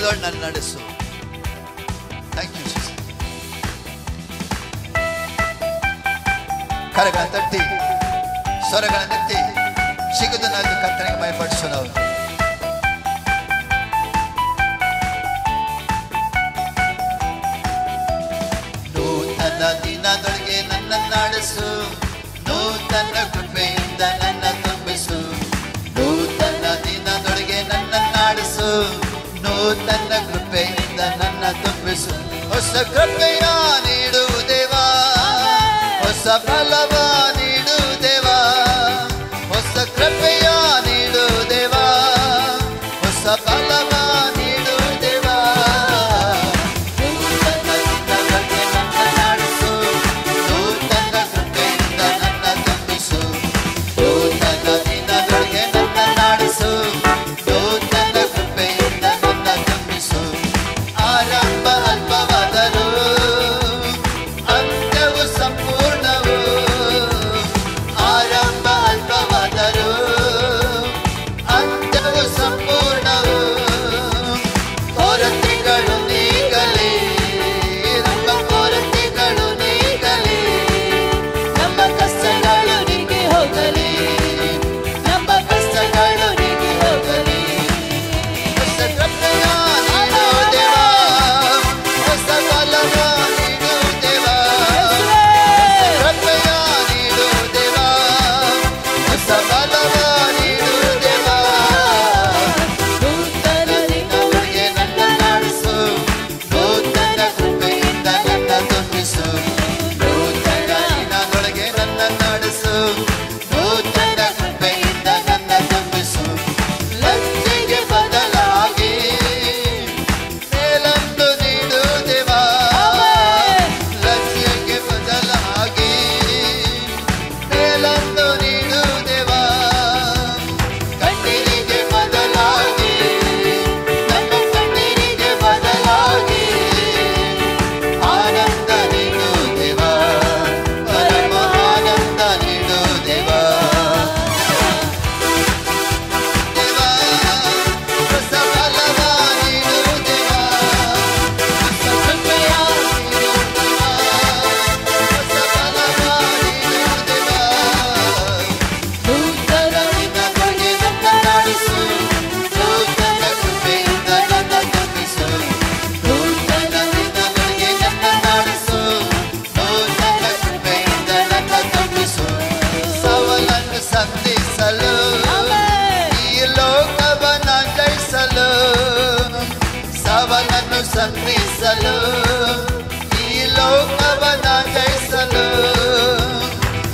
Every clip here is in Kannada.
ಸನ್ನಿಧಿಗಳು ನನ್ನ ನಡೆಸು. ಥ್ಯಾಂಕ್ ಯು ಕರಗಳ ತಟ್ಟಿ, ಸ್ವರಗಳ ನೆತ್ತಿ ಸಿಗದು ಸಿಗುವುದನ್ನಾಗಿ ಕತ್ತನೆಗೆ ಭಯಪಡಿಸು ನಾವು ನೂತನ ದಿನದೊಳಗೆ ನನ್ನ ನಡೆಸು. ನೂತನ سبع لماني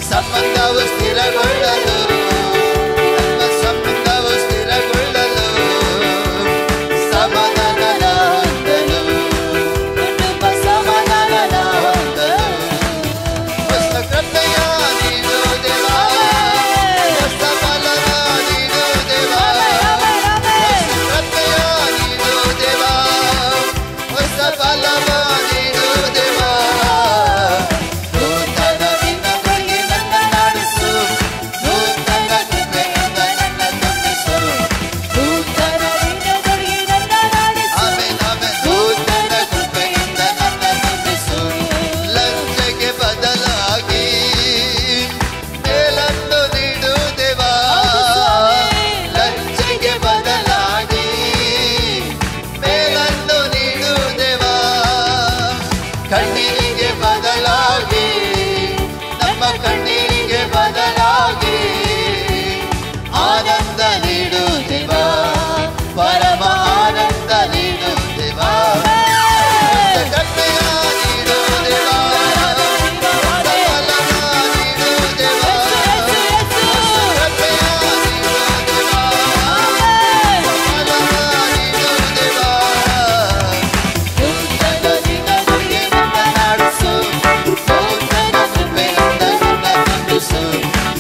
Samantha was still a girl.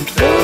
Come.